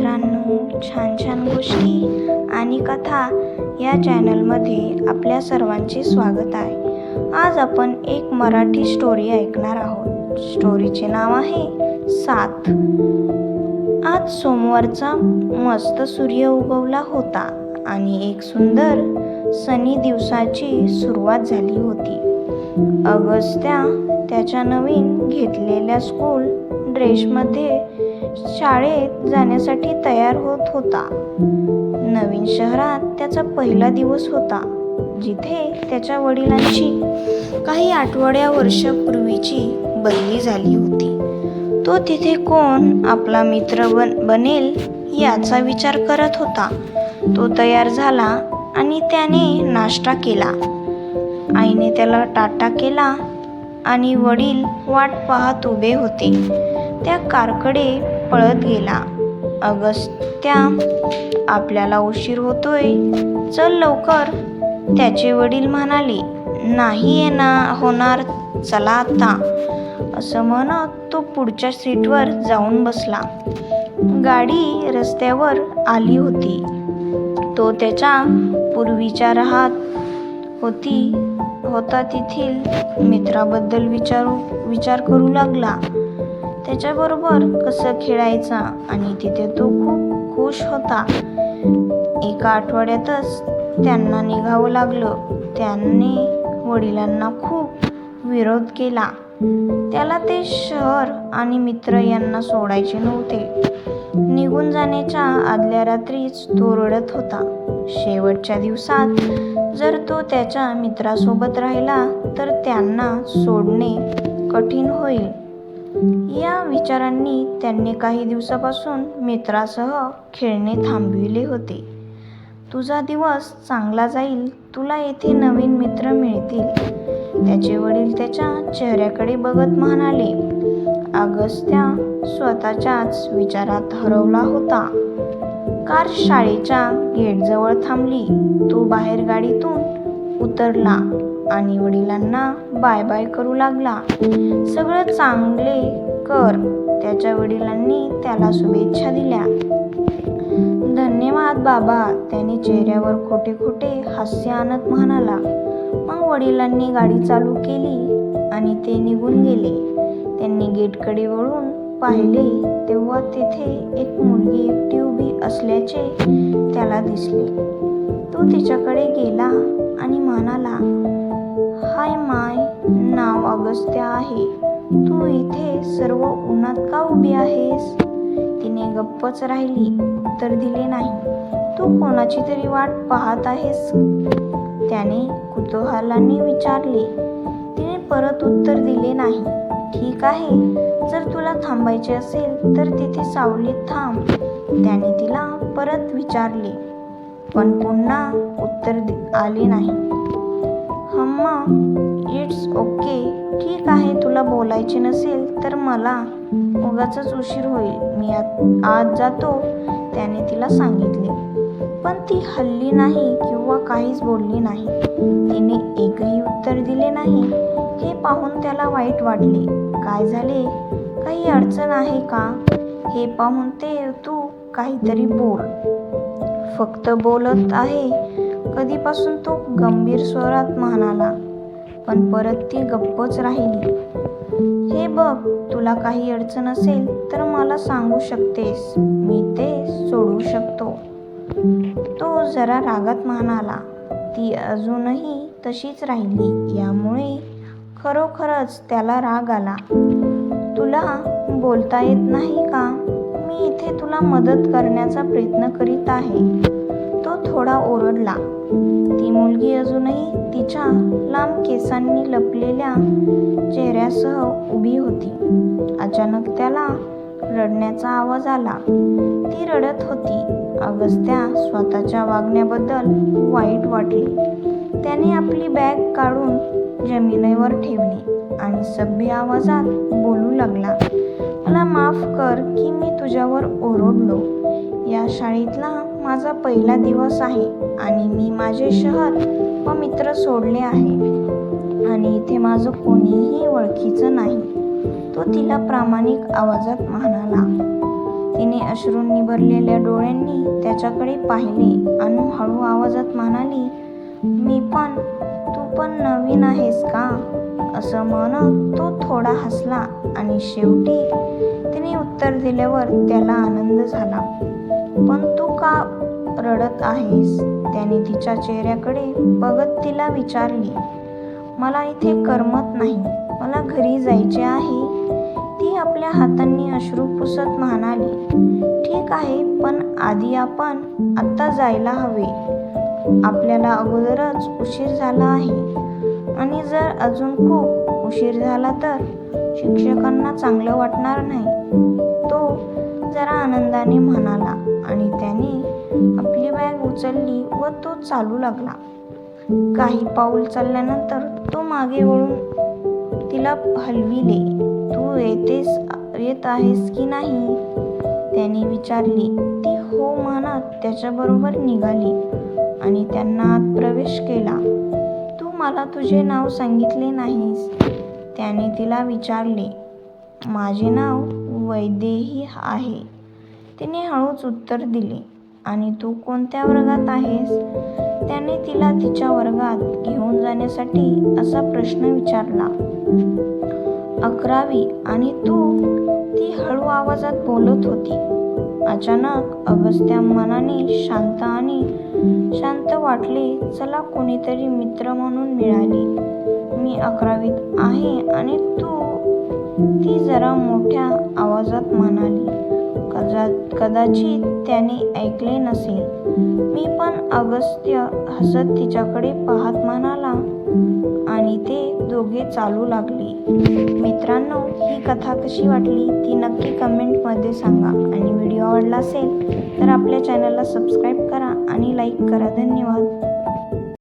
मित्रांनो छान छान गोष्टी आणि कथा या चॅनलमध्ये आपल्या सर्वांचे स्वागत आहे. आज आपण एक मराठी स्टोरी ऐकणार आहोत. स्टोरीचे नाव आहे साथ. आज सोमवारचा मस्त सूर्य उगवला होता आणि एक सुंदर सनी दिवसाची सुरुवात झाली होती. अगस्त्या त्याच्या नवीन घेतलेल्या स्कूल ड्रेसमध्ये शाळेत जाण्यासाठी तयार होत होता. नवीन शहरात त्याचा पहिला दिवस होता जिथे त्याच्या वडिलांची काही आठवड्या वर्षापूर्वीची बदली झाली होती. तो तिथे कोण आपला मित्र बन बनेल याचा विचार करत होता. तो तयार झाला आणि त्याने नाश्ता केला. आईने त्याला टाटा केला आणि वडील वाट पाहत उभे होते. त्या कारकडे पळत गेला. अगस्त्या आपल्याला उशीर होतोय. चल लवकर. त्याचे वडील म्हणाले नाही येणार होणार. चला आता. असं म्हणत तो पुढच्या सीटवर जाऊन बसला. गाडी रस्त्यावर आली होती. तो त्याच्या पूर्वीच्या राहत होती होता तेथील मित्राबद्दल विचारू विचार करू लागला. त्याच्याबरोबर कसं खेळायचा आणि तिथे तो खूप खुश होता. एका आठवड्यातच त्यांना निघावं लागलं. त्यांनी वडिलांना खूप विरोध केला. त्याला ते शहर आणि मित्र यांना सोडायचे नव्हते. निघून जाण्याच्या आदल्या रात्रीच तो रडत होता. शेवटच्या दिवसात जर तो त्याच्या मित्रासोबत राहिला तर त्यांना सोडणे कठीण होईल. या विचारांनी त्यांनी काही दिवसापासून मित्रासह खेळणे थांबविले होते. तुझा दिवस चांगला जाईल तुला येथे नवीन मित्र मिळतील. त्याचे वडील त्याच्या चेहऱ्याकडे बघत म्हणाले अगस्त्या स्वतःच्याच विचारात हरवला होता. कार शाळेच्या गेटजवळ थांबली. तो बाहेर गाडीतून उतरला. आणि वडिलांना बाय बाय करू लागला. सगळं चांगले कर त्याच्या वडिलांनी त्याला शुभेच्छा दिल्या. धन्यवाद बाबा त्याने चेहऱ्यावर खोटे खोटे हास्य आणत म्हणाला. मग वडिलांनी गाडी चालू केली आणि ते निघून गेले. त्यांनी गेटकडे वळून पाहिले तेव्हा तेथे एक मुलगी एकटी उभी असल्याचे त्याला दिसले. तो तिच्याकडे गेला आणि म्हणाला अगस्त्या आहे. तू इथे सर्व उन्हात का उभी आहेस? तिने गप्पच राहिली उत्तर दिले नाही. तू कोणाची तरी वाट पाहत आहेस? त्याने कुतूहलाने विचारले. तिने परत उत्तर दिले नाही. ठीक आहे जर तुला थांबायचे असेल तर तिथे सावलीत थांब त्याने तिला परत विचारले. पण पुन्हा उत्तर आले नाही. Hmm it's okay. ठीक आहे तुला बोलायचे नसेल तर मला उगाच उशीर होईल. मी आज जातो त्याने तिला सांगितले. पण ती हल्ली नाही किंवा काहीच बोलली नाही. तिने एकही उत्तर दिले नाही. हे पाहून त्याला वाईट वाटले. काय झाले? काही अडचण आहे का? हे पाहून ते तू काहीतरी बोल. फक्त बोलत आहे. कधीपासून तो गंभीर स्वरात म्हणाला. पण परत ती गप्पच राहिली. हे बघ तुला काही अडचण असेल तर मला सांगू शकतेस. मी ते सोडू शकतो. तो जरा रागात म्हणाला. ती अजूनही तशीच राहिली. यामुळे खरोखरच त्याला राग आला. तुला बोलता येत नाही का? मी इथे तुला मदत करण्याचा प्रयत्न करीत आहे. थोडा ओरडला. ती मुलगी अजूनही तिच्या लांब केसांनी लपलेल्या चेहऱ्यासह उभी होती. अचानक त्याला रडण्याचा आवाज आला. ती रडत होती. अगस्त्या स्वतःच्या वागण्याबद्दल वाईट वाटले. त्याने आपली बॅग काढून जमिनीवर ठेवली आणि सभ्य आवाजात बोलू लागला मला माफ कर की मी तुझ्यावर ओरडलो. या शाळेतला माझा पहिला दिवस आहे आणि मी माझे शहर व मित्र सोडले आहे. आणि इथे माझं कोणीही ओळखीचं नाही. तो तिला प्रामाणिक आवाजात म्हणाला. तिने अश्रूंनी भरलेल्या डोळ्यांनी त्याच्याकडे पाहिले अनु हळू आवाजात म्हणाली मी पण तू पण नवीन आहेस का? असं म्हणत तो थोडा हसला आणि शेवटी तिने उत्तर दिल्यावर त्याला आनंद झाला. पण तू का रडत आहेस? त्याने तिच्या चेहऱ्याकडे बघत तिला विचारले. मला इथे करमत नाही. मला घरी जायचे आहे. ती आपल्या हातांनी अश्रू पुसत म्हणाली ठीक आहे पण आधी आपण आत्ता जायला हवे. आपल्याला अगोदरच उशीर झाला आहे. आणि जर अजून खूप उशीर झाला तर शिक्षकांना चांगलं वाटणार नाही. तो जरा आनंदाने म्हणाला उचलली व तो चालू लागला. काही पाऊल चालल्यानंतर तो मागे वळून तिला हलविले तू येतेस येत आहेस की नाही? त्याने विचारले. ती हो म्हणत त्याच्याबरोबर निघाली आणि त्यांना आत प्रवेश केला. तू मला तुझे नाव सांगितले नाहीस. त्याने तिला विचारले. माझे नाव वैदेही आहे. तिने हळूच उत्तर दिले. आणि तू कोणत्या वर्गात आहेस? त्याने तिला तिच्या वर्गात घेऊन जाण्यासाठी असा प्रश्न विचारला. अकरावी आणि तू ती हळू आवाजात बोलत होती. अचानक अगस्त्या मनाने शांत आणि शांत वाटले चला कोणीतरी मित्र म्हणून मिळाली. मी अकरावीत आहे आणि तू ती जरा मोठ्या आवाजात म्हणाली. कदा कदाचित त्याने ऐकले नसेल. मी पण अगस्त्य हसत तिच्याकडे पाहत म्हणाला आणि ते दोघे चालू लागले. मित्रांनो ही कथा कशी वाटली ती नक्की कमेंटमध्ये सांगा. आणि व्हिडिओ आवडला असेल तर आपल्या चॅनलला सबस्क्राईब करा आणि लाईक करा. धन्यवाद.